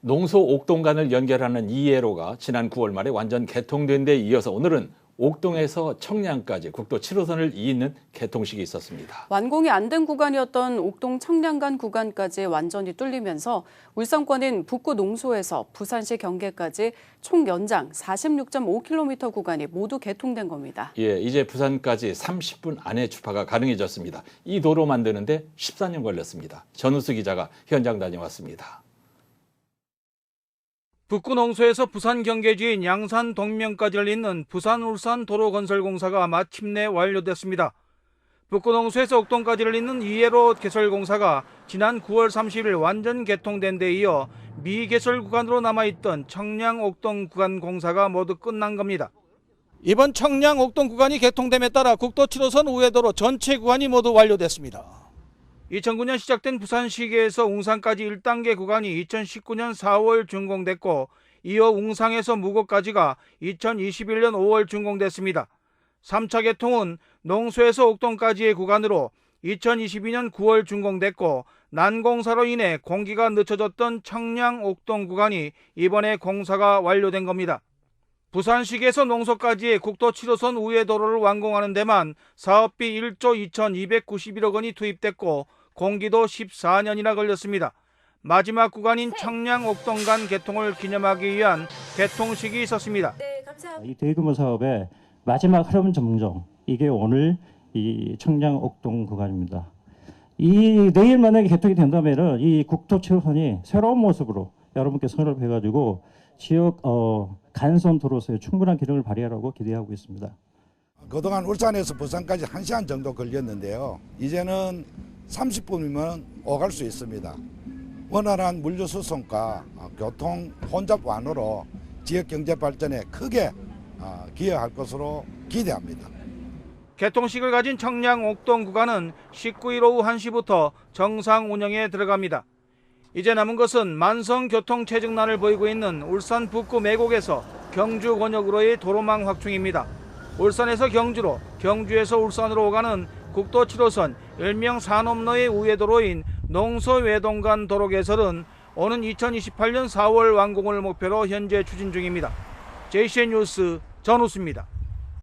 농소 옥동간을 연결하는 2회로가 지난 9월 말에 완전 개통된 데 이어서 오늘은 옥동에서 청량까지 국도 7호선을 잇는 개통식이 있었습니다. 완공이 안 된 구간이었던 옥동 청량간 구간까지 완전히 뚫리면서 울산권은 북구 농소에서 부산시 경계까지 총 연장 46.5km 구간이 모두 개통된 겁니다. 예, 이제 부산까지 30분 안에 주파가 가능해졌습니다. 이 도로 만드는데 14년 걸렸습니다. 전우수 기자가 현장 다녀왔습니다. 북구 농소에서 부산 경계지인 양산 동면까지를 잇는 부산 울산 도로 건설 공사가 마침내 완료됐습니다. 북구 농소에서 옥동까지를 잇는 2회로 개설 공사가 지난 9월 30일 완전 개통된 데 이어 미개설 구간으로 남아있던 청량 옥동 구간 공사가 모두 끝난 겁니다. 이번 청량 옥동 구간이 개통됨에 따라 국도 7호선 우회도로 전체 구간이 모두 완료됐습니다. 2009년 시작된 부산시계에서 웅산까지 1단계 구간이 2019년 4월 준공됐고 이어 웅상에서 무곡까지가 2021년 5월 준공됐습니다. 3차 개통은 농소에서 옥동까지의 구간으로 2022년 9월 준공됐고 난공사로 인해 공기가 늦춰졌던 청량 옥동 구간이 이번에 공사가 완료된 겁니다. 부산시에서 농소까지의 국도 7호선 우회 도로를 완공하는 데만 사업비 1조 2,291억 원이 투입됐고 공기도 14년이나 걸렸습니다. 마지막 구간인 청량 옥동 간 개통을 기념하기 위한 개통식이 있었습니다. 네, 감사합니다. 이 대규모 사업의 마지막 흐름 점정 이게 오늘 이 청량 옥동 구간입니다. 이 내일 만약에 개통이 된다면은 이 국토 7호선이 새로운 모습으로 여러분께 선업해가지고 지역 어, 간선 도로서의 충분한 기능을 발휘하라고 기대하고 있습니다. 그동안 울산에서 부산까지 1시간 정도 걸렸는데요. 이제는 30분이면 오갈 수 있습니다. 원활한 물류 수송과 어, 교통 혼잡 완화로 지역 경제 발전에 크게 어, 기여할 것으로 기대합니다. 개통식을 가진 청량 옥동 구간은 19일 오후 1시부터 정상 운영에 들어갑니다. 이제 남은 것은 만성 교통 체증난을 보이고 있는 울산 북구 매곡에서 경주 권역으로의 도로망 확충입니다. 울산에서 경주로, 경주에서 울산으로 오가는 국도 7호선 일명 산업로의 우회도로인 농소 외동간 도로 개설은 오는 2028년 4월 완공을 목표로 현재 추진 중입니다. JCN 뉴스 전우수입니다.